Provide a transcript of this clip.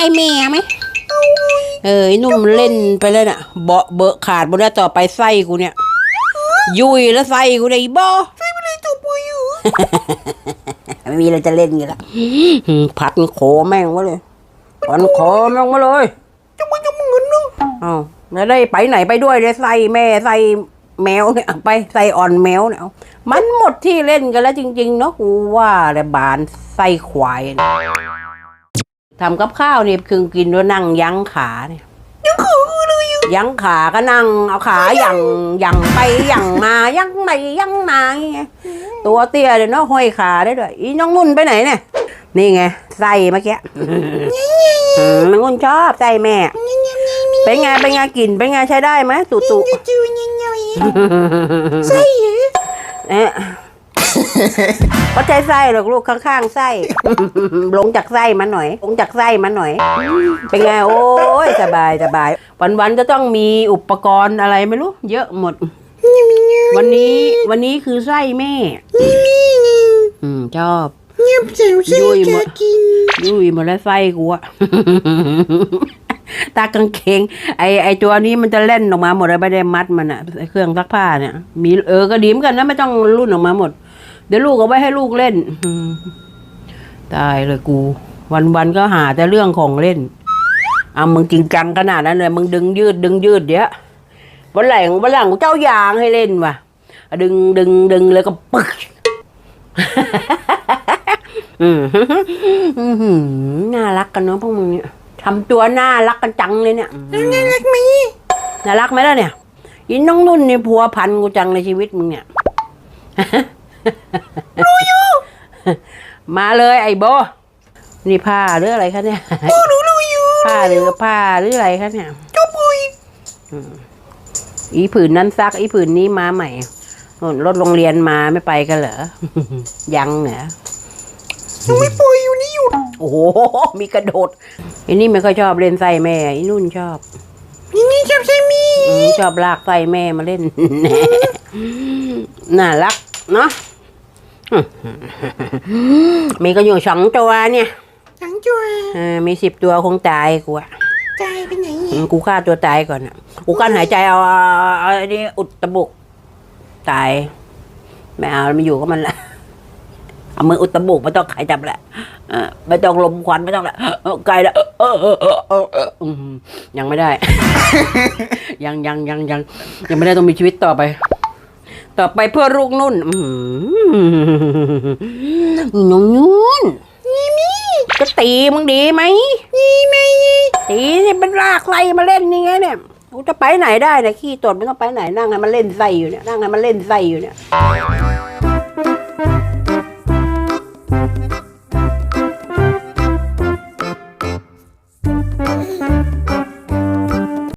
ล้ๆแม่ไหมเออไอ้หนุ่มเล่นไปแล้วน่ะ เบาะเบอะขาดหมดแล้วต่อไปไส้กูเนี่ย ยุยแล้วไส้กูเนี่ยอีบอไส้ไปเลยตัวปุยอยู่ ไม่มีอะไรจะเล่นกันละอืมพัดโขแม่งมาเลยพันโขแม่งมาเลยจะมึงจะมึงเงินเนาะอ้าวแล้วได้ไปไหนไปด้วยเลยไส้แม่ไส้แมวเนี่ยเอาไปไส้อ่อนแมวเนี่ยเอามันหมดที่เล่นกันแล้วจริง ๆ เนาะกูว่าแต่บานไส้ควายเนี่ย ทำกับข้าวนี่คือกินด้วยนั่งยั้งขาเนี่ยยั้งขาเลยยั้งขาก็นั่งเอาขายั่งยั่งไปยั่งมายั่งไปยั่งมาอย่างเงี้ยตัวเตี้ยเดี๋ยวเนาะห้อยขาได้ด้วยอีน้องนุ่นไปไหนเนี่ย นี่ไงไส้เมื่อกี้อืมน้องนุ่นชอบไส้แม่ เป็นไงเป็นไงกินเป็นไงใช้ได้ไหมตุตุจูยังไงใช่เหรอเอ๊ะ ก็ใช้ไส้หรอกลูกข้างๆไส้ลงจากไส้มาหน่อยลงจากไส้มาหน่อย เป็นไงโอ้ยสบายสบายวันๆจะต้องมีอุปกรณ์อะไรไม่รู้ เยอะหมด วันนี้วันนี้คือไส้แม่อืมชอบเงียบเสียวใช่ยุ่ยหมจะดกินยุ่ยหมดแล้วไส้กูอะตากางเกงไอไอตัวนี้มันจะเล่นออกมาหมดเลยไม่ได้มัดมันอะไอ้เครื่องซักผ้าเนี่ย มีเออก็ดีเหมอนกันนะไม่ต้องรุ่นออกมาหมด เดี๋ยวลูกเอาไว้ให้ลูกเล่นอืมตายเลยกู วันวันๆก็หาแต่เรื่องของเล่นเอามึงจริงจังขนาดนั้นเลยมึงดึงยืดดึงยืดเดี๋ยววันหลังวันหลังกูเจ้ายางให้เล่นว่ะ ดึงดึงดึงเลยก็ปึ๊กอืมอื้อหือน่ารักกันเนาะพวกมึงเนี่ยทำตัวน่ารักกันจังเลยเนี่ยน่ารักไหมน่ารักไหมล่ะเนี่ยยินน้องนุ่นนี่พัวพันกูจังในชีวิตมึงเนี่ย รู้อยู่ มาเลยไอ้โบ นี่ผ้าหรืออะไรคะเนี่ยโอ้รู้รู้อยู่ผ้าหรือผ้าหรืออะไรคะเนี่ยเจ้าปุยอีผืนนั้นซัก อีผืนนี้มาใหม่นู่นรถโรงเรียนมาไม่ไปกันเหรอ ยังเหรอยังไม่ปุยอยู่นี่อยู่โอ้โห มีกระโดดไอ้นี่ไม่ค่อยชอบเล่นไส้แม่ไอ้นุ่นชอบนี่นี่ชอบใช่มีอืมชอบลากไส้แม่มาเล่น น่ารัก เนาะ มีก็อยู่สองตัวเนี่ยหลังจัวเออมีสิบตัวคงตายกูอะตายไปไหนอืมกูฆ่าตัวตายก่อนอะกูกั้นหายใจเอาเอาเอาไอ้นี่อุดตะบุกตายไม่เอาไม่อยู่ก็มันละเอามืออุดตะบุกไม่ต้องขายจับแหละเออไม่ต้องลมควันไม่ต้องละเออไกลละเออเออเออเออเอออืมยังไม่ได้ ยังยังยังยังยังไม่ได้ต้องมีชีวิตต่อไป ต่อไปเพื่อลูกนุ่นอืมน้องนุ่นนี่มีจะตีมึงดีไหมนี่ไหมตีนี่เป็นลากไล่มาเล่นนี่ไงเนี่ยกูจะไปไหนได้เนี่ยขี้ตดไม่ต้องไปไหนนั่งให้มันเล่นไส้อยู่เนี่ยนั่งให้มันเล่นไส้อยู่เนี่ยโอ้